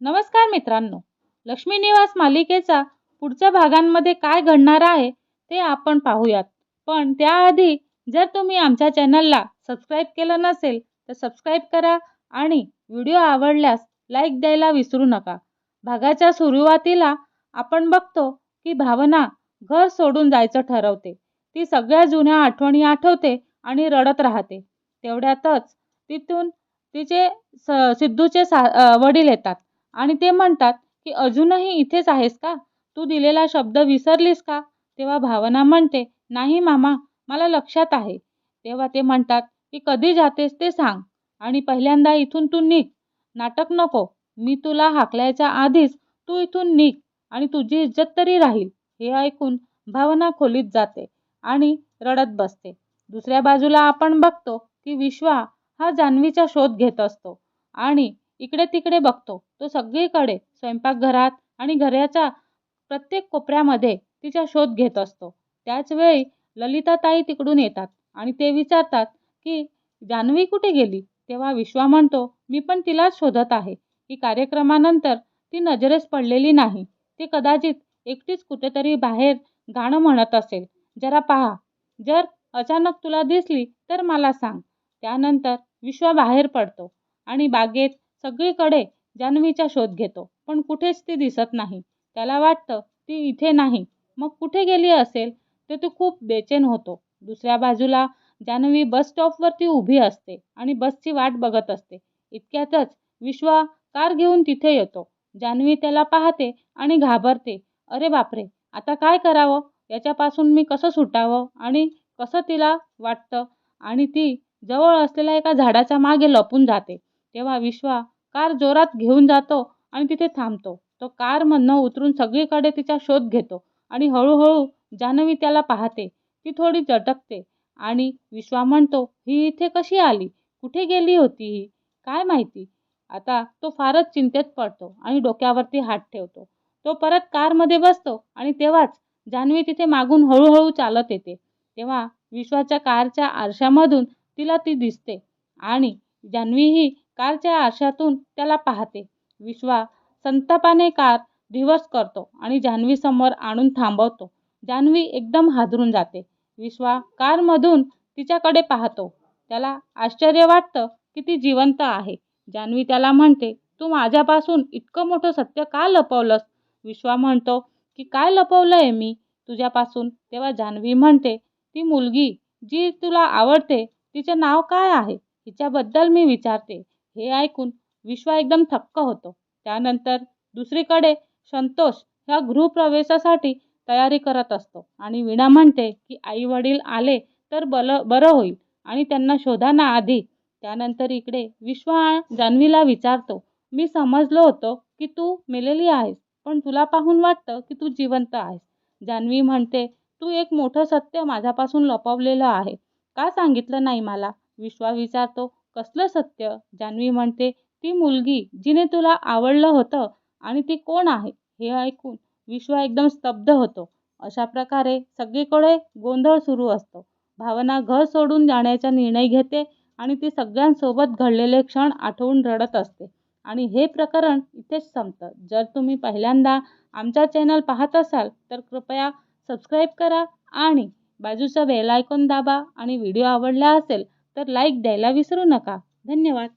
नमस्कार मित्रांनो लक्ष्मी निवास मालिकेचा पुढच्या भागांमध्ये काय घडणार आहे ते आपण पाहूयात. पण त्याआधी जर तुम्ही आमच्या चॅनलला सबस्क्राईब केलं नसेल तर सबस्क्राईब करा आणि व्हिडिओ आवडल्यास लाईक द्यायला विसरू नका. भागाच्या सुरुवातीला आपण बघतो की भावना घर सोडून जायचं ठरवते. ती सगळ्या जुन्या आठवणी आठवते आणि रडत राहते. तेवढ्यातच तिथून तिचे स सिद्धूचे सा वडील येतात. आणि ते म्हणतात की अजूनही इथेच आहेस का? तू दिलेला शब्द विसरलीस का? तेव्हा भावना म्हणते नाही मामा मला लक्षात आहे. तेव्हा ते म्हणतात की कधी जातेस ते सांग आणि पहिल्यांदा इथून तू निघ. नाटक नको. मी तुला हाकलायच्या आधीच तू इथून निघ आणि तुझी इज्जत तरी राहील. हे ऐकून भावना खोलीत जाते आणि रडत बसते. दुसऱ्या बाजूला आपण बघतो की विश्वा हा जान्हवीचा शोध घेत असतो आणि इकडे तिकडे बघतो. तो सगळीकडे स्वयंपाकघरात आणि घराच्या प्रत्येक कोपऱ्यामध्ये तिचा शोध घेत असतो. त्याचवेळी ललिताताई तिकडून येतात आणि ते विचारतात की जान्हवी कुठे गेली? तेव्हा विश्वा म्हणतो मी पण तिलाच शोधत आहे. की कार्यक्रमानंतर ती नजरेस पडलेली नाही. ती कदाचित एकटीच कुठेतरी बाहेर गाणं म्हणत असेल. जरा पहा. जर अचानक तुला दिसली तर मला सांग. त्यानंतर विश्वा बाहेर पडतो आणि बागेत सगळीकडे जान्हवीचा शोध घेतो. पण कुठेच ती दिसत नाही. त्याला वाटतं ती इथे नाही. मग कुठे गेली असेल? ते तो खूप बेचैन होतो. दुसऱ्या बाजूला जान्हवी बस स्टॉपवरती उभी असते आणि बसची वाट बघत असते. इतक्यातच विश्वा कार घेऊन तिथे येतो. जान्हवी त्याला पाहते आणि घाबरते. अरे बापरे आता काय करावं? याच्यापासून मी कसं सुटावं? आणि कसं तिला वाटतं? आणि ती जवळ असलेल्या एका झाडाच्या मागे लपून जाते. तेव्हा विश्वा कार जोरात घेऊन जातो आणि तिथे थांबतो. तो कारमधनं उतरून सगळीकडे तिचा शोध घेतो आणि हळूहळू जान्हवी त्याला पाहते. ती थोडी चटकते आणि विश्वा म्हणतो ही इथे कशी आली? कुठे गेली होती ही? काय माहिती? आता तो फारच चिंतेत पडतो आणि डोक्यावरती हात ठेवतो. तो परत कारमध्ये बसतो आणि तेव्हाच जान्हवी तिथे मागून हळूहळू चालत येते. तेव्हा विश्वाच्या कारच्या आरशामधून तिला ती दिसते आणि जान्हवीही कारच्या आरशातून त्याला पाहते. विश्वा संतापाने कार रिव्हर्स करतो आणि जान्हवीसमोर आणून थांबवतो. जान्हवी एकदम हादरून जाते. विश्वा कारमधून तिच्याकडे पाहतो. त्याला आश्चर्य वाटतं की ती जिवंत आहे. जान्हवी त्याला म्हणते तू माझ्यापासून इतकं मोठं सत्य का लपवलंस? विश्वा म्हणतो की काय लपवलं आहे मी तुझ्यापासून? तेव्हा जान्हवी म्हणते ती मुलगी जी तुला आवडते तिचं नाव काय आहे? हिच्याबद्दल मी विचारते. हे ऐकून विश्वा एकदम थक्क होतो. त्यानंतर दुसरीकडे संतोष ह्या गृहप्रवेशासाठी तयारी करत असतो आणि वीणा म्हणते की आई वडील आले तर बलं बरं होईल आणि त्यांना शोधा ना आधी. त्यानंतर इकडे विश्वा जान्हवीला विचारतो मी समजलो होतो की तू मेलेली आहेस पण तुला पाहून वाटतं की तू जिवंत आहेस जान्हवी म्हणते तू एक मोठं सत्य माझ्यापासून लपवलेलं आहे. का सांगितलं नाही मला विश्वा विचारतो कसलं सत्य? जान्हवी म्हणते ती मुलगी जिने तुला आवडलं होतं आणि ती कोण आहे? हे ऐकून विश्वा एकदम स्तब्ध होतो. अशा प्रकारे सगळीकडे गोंधळ सुरू असतो. भावना घर सोडून जाण्याचा निर्णय घेते आणि ती सगळ्यांसोबत घडलेले क्षण आठवून रडत असते. आणि हे प्रकरण इथेच संपतं. जर तुम्ही पहिल्यांदा आमचा चॅनल पाहत असाल तर कृपया सबस्क्राईब करा आणि बाजूचं बेल आयकॉन दाबा आणि व्हिडिओ आवडला असेल तर लाईक द्यायला विसरू नका. धन्यवाद.